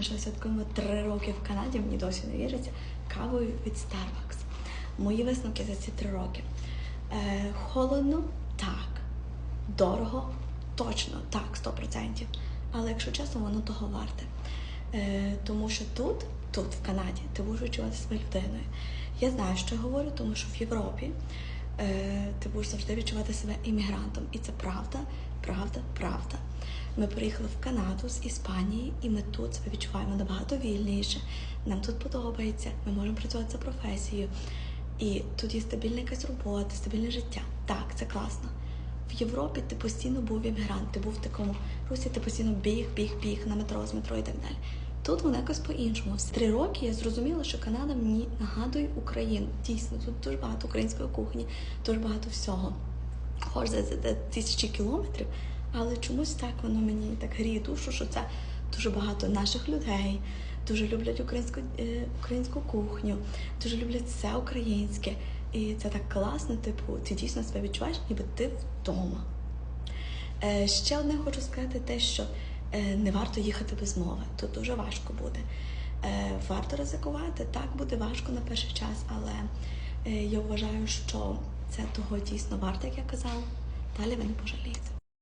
Що святкуємо три роки в Канаді, мені досі не віриться, кавою від Starbucks. Мої висновки за ці три роки. Е, холодно, так. Дорого, точно, так, 100%. Але якщо чесно, воно того варте. Е, тому що тут, тут, в Канаді, ти будеш відчувати себе людиною. Я знаю, що я говорю, тому що в Європі е, ти будеш завжди відчувати себе іммігрантом. І це правда, правда, правда. Ми приїхали в Канаду з Іспанії, і ми тут себе відчуваємо набагато вільніше. Нам тут подобається, ми можемо працювати за професією. І тут є стабільна якась робота, стабільне життя. Так, це класно. В Європі ти постійно був іммігрант, ти був в такому русі, ти постійно біг, біг, біг на метро, з метро і так далі. Тут воно якось по-іншому. В три роки я зрозуміла, що Канада мені нагадує Україну. Дійсно, тут дуже багато української кухні, дуже багато всього. Хоч за, тисячі кілометрів, але чомусь так воно мені так гріє душу, що це дуже багато наших людей, дуже люблять українську, е, українську кухню, дуже люблять все українське. І це так класно, типу, ти дійсно себе відчуваєш, ніби ти вдома. Е, ще одне хочу сказати те, що е, не варто їхати без мови. Тут дуже важко буде. Е, варто ризикувати. Так буде важко на перший час, але е, я вважаю, що це того дійсно варто, як я казала. Далі ви не пожалієте.